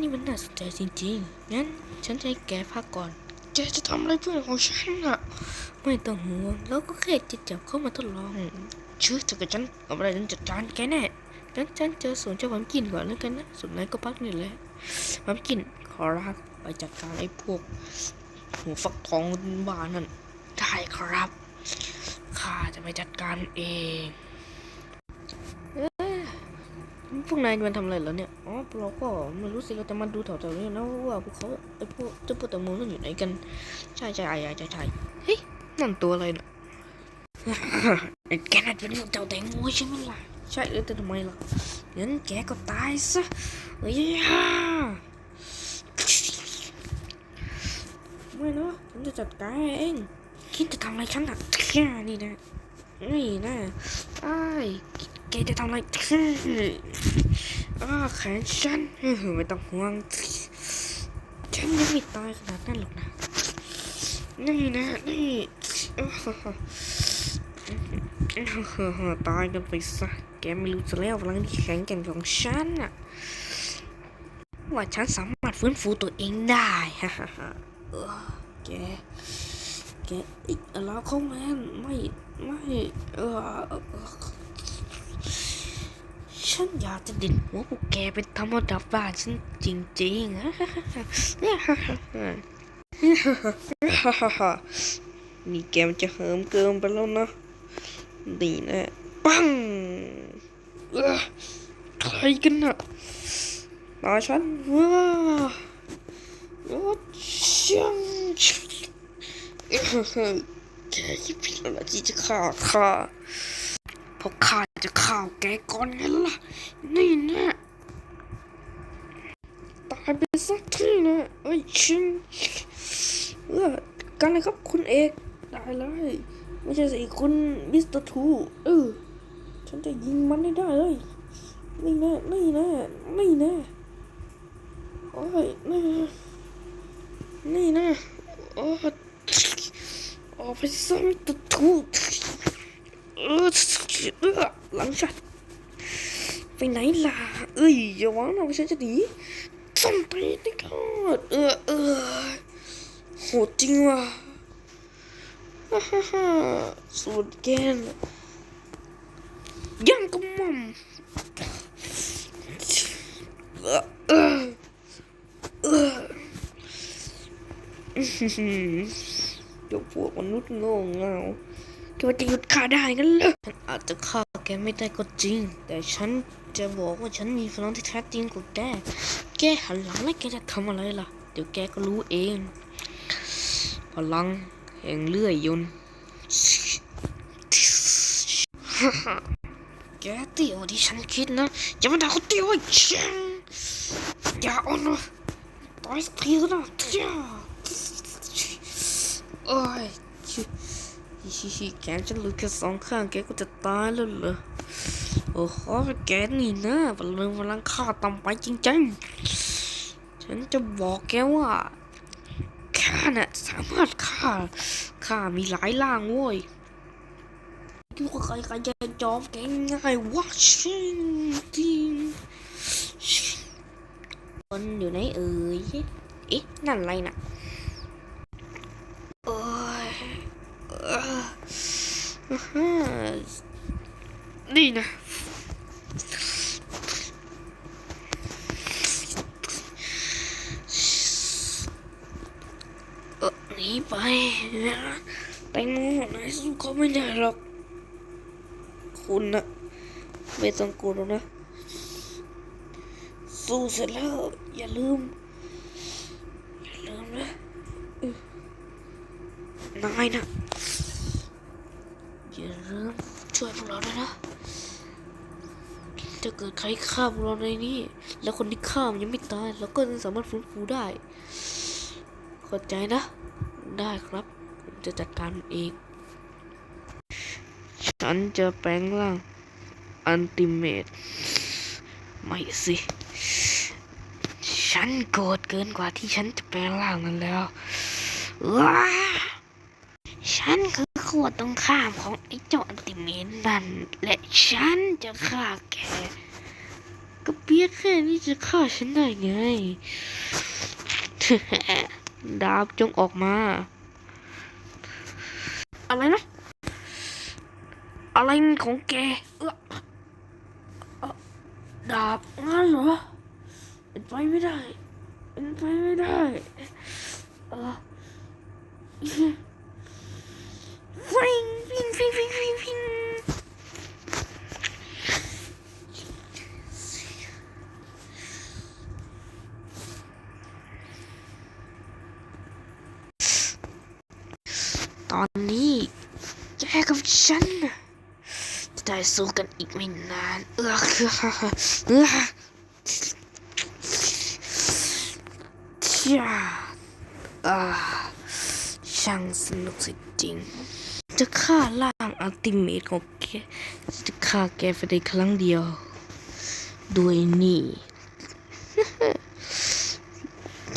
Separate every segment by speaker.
Speaker 1: นี่มันน่าสนใจจริงๆ งั้นฉันจะให้แกพักก่อน
Speaker 2: แกจะทำอะไรเพื่อนของฉันอะ
Speaker 1: ไม่ต้องห่วงเราก็แค่จะจับเข้ามาทดลอง
Speaker 2: ชื่อเธอกับฉันเอาอะไรฉันจัดการแกแน่
Speaker 1: งั้นฉันเจอสวนเจ้าพัมกินก่อนแล้วกันนะส่วนนายก็พักนี่แหละพัมกินขอรับไปจัดการไอ้พวก
Speaker 2: หัวฟักทองบ้านนั่น
Speaker 1: ได้ครับ ข้าจะไปจัดการเองเอ๊ะพ วกนายมันทำอะไรเหรอเนี่ย อ๋อเราก็ไม่รู้สิเราจะมาดูแถวๆนี้นะว่าพวกเขาไอ้พวกเจ้าพวกแตงโมนั่นอยู่ไหนกัน ใช่ใช่ใช่ใช่ใช่เฮ้ย นั่นตัวอะไรน่ะ
Speaker 2: ไอ้แกน่าจะเป็นเจ้าแตงโมใช่ไหมล่ะ
Speaker 1: ใช่แล้วแต่ทำไมล่ะ
Speaker 2: งั้นแกก็ตายซะเฮ้ย
Speaker 1: ไม่นะฉันจะจัดการเอง
Speaker 2: คิดจะทำอะไรฉันอะแค่นี่นะ
Speaker 1: นี่นะไอ้าย
Speaker 2: แกจะทำอะไรแค่อ้าแขนฉันไม่ต้องห่วง
Speaker 1: ฉันยังไม่ตายขนาดนั้นหรอกนะ
Speaker 2: นี่นะนี่ตายกันไปซะ แกไม่รู้จะแล้วพลังที่แข็งแกร่งของฉันอะว่าฉันสามารถฟื้นฟูตัวเองได้ฮ่าฮ่าแก แกอีกแล้วเขาแมนไม่ ไม่ เออ ฉันอยากจะดิดหัวกูแกเป็นธรรมดาบ้านฉันจริงๆฮ่าฮ่าฮ่นี่แกมันจะเหิมเกินไปแล้วนะดีนะปังใครกันนะมาฉันว้าโอ้ช่างแกคิดผิดแล้วที่จะฆ่าข้า พราะข้าจะฆ่าวแกก่อนไงล่ะ นี่นะตายไปสักทีนะเอ้ยชิงเออกันเลยครับคุณเอกได้เลยไม่ใช่สิคุณมิสเตอร์ทูเออฉันจะยิงมันให้ได้เลยนี่แน่นี่แน่นี่แน่โอ้ยนี่แน่นี่แน่โอ้ออกไปซะมิสเตอร์ทูเออ เออหลังฉันไปไหนล่ะ เอ้ยอย่าหวังนะว่าฉันจะหนีสมตีนี่ก็เออเออโหดจริงว่ะฮ่าฮ่าฮ่าสูตรแกนยังกระหม่อมเออเออเอออื้อหือเดี๋ยวพวกมนุษย์โง่เงา คิดว่าจะหยุดข้าได้กันเหรอฉันอาจจะฆ่าแกไม่ได้ก็จริง แต่ฉันจะบอกว่าฉันมีพลังที่แท้จริงกว่าแก แกหันหลังแล้วแกจะทำอะไรล่ะ เดี๋ยวแกก็รู้เอง พลังแห่งเลื่อยยนต์แกเตี้ยวที่ฉันคิดนะ อย่ามาด่าเขาเตี้ยวไอ้ช่างอย่าอ่อนวะตายสักทีเถอะนะจ้าโอ้ย ชิชิชิแกฉันเหลือแค่สองข้างแกก็จะตายแล้วเหรอโอ้โหแกนี่นะพลังพลังข้าต่ำไปจริงๆ ฉันจะบอกแกว่าข้าน่ะสามารถฆ่าข้ามีหลายร่างเว้ยคิดว่าใครใครจะจอมแกง่ายวะชิงจริง
Speaker 1: คนอยู่ไหนเอ่ย
Speaker 2: เอ๊ะนั่นอะไรน่ะ นี่นะเออหนีไปนะแตงโมนายสู้เขาไม่ได้หรอก คุณนะไม่ต้องกลัวนะ สู้เสร็จแล้ว อย่าลืม อย่าลืมนะนายนะอย่าลืม ช่วยพวกเราด้วยนะถ้าเกิดใครฆ่าพวกเราในนี้ แล้วคนที่ฆ่ามันยังไม่ตายเราก็จะสามารถฟื้นฟูได้เข้าใจนะ ได้ครับ จะจัดการมันเอง ฉันจะแปลงร่างอันติเมตไม่สิ ฉันโกรธเกินกว่าที่ฉันจะแปลงร่างนั้นแล้วว้าฉันคือ ขั้วตรงข้ามของไอ้เจ้าอันติเมตนั่น และฉันจะฆ่าแก
Speaker 1: ก็เพียงแค่นี้จะฆ่าฉันได้ไง ดาบจงออกมา
Speaker 2: อะไรนะ อะไรของแกดาบงั้นเหรอเป็นไปไม่ได้เป็นไปไม่ได้เออฟิงฟิงฟิงฟิงฟิงฟิง
Speaker 1: ตอนนี้ แกกับฉันน่ะจะได้สู้กันอีกไม่นาน เออเออช่าอ่าช่างสนุกสิจริง จะฆ่าล่างอัลติเมทของแก จะฆ่าแกไปได้ครั้งเดียว ด้วยนี่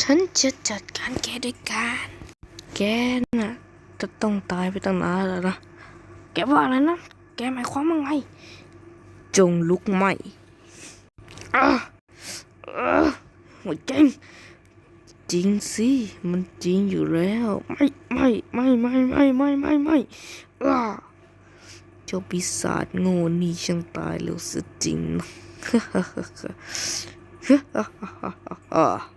Speaker 1: ฉันจะจัดการแกด้วยการ แกน่ะ จะต้องตายไปตั้งนานแล้วนะ
Speaker 2: แกว่าอะไรนะ แกหมายความว่าไง
Speaker 1: จงลุกไหม
Speaker 2: อะเออหัวเจ๋ง
Speaker 1: จริงสิ มันจริงอยู่แล้ว
Speaker 2: ไม่ไม่ไม่ไม่ไม่ไม่ไม่ไม่อ่า
Speaker 1: เจ้าปีศาจโง่นี่ช่างตายเร็วเสียจริงนะทุก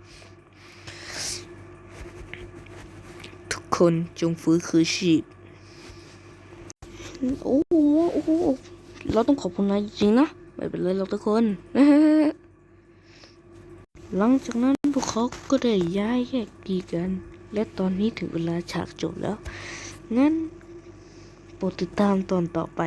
Speaker 1: คนจงฟื้นคืนชีพ
Speaker 2: โอ้โหโอ้โหเราต้องขอบคุณนายจริงนะ
Speaker 1: ไม่เป็นไรหรอกทุกคน หลังจากนั้นพวกเขาก็ได้ย้ายแยกดีกัน และตอนนี้ถึงเวลาฉากจบแล้ว งั้นโปรดติดตามตอนต่อไป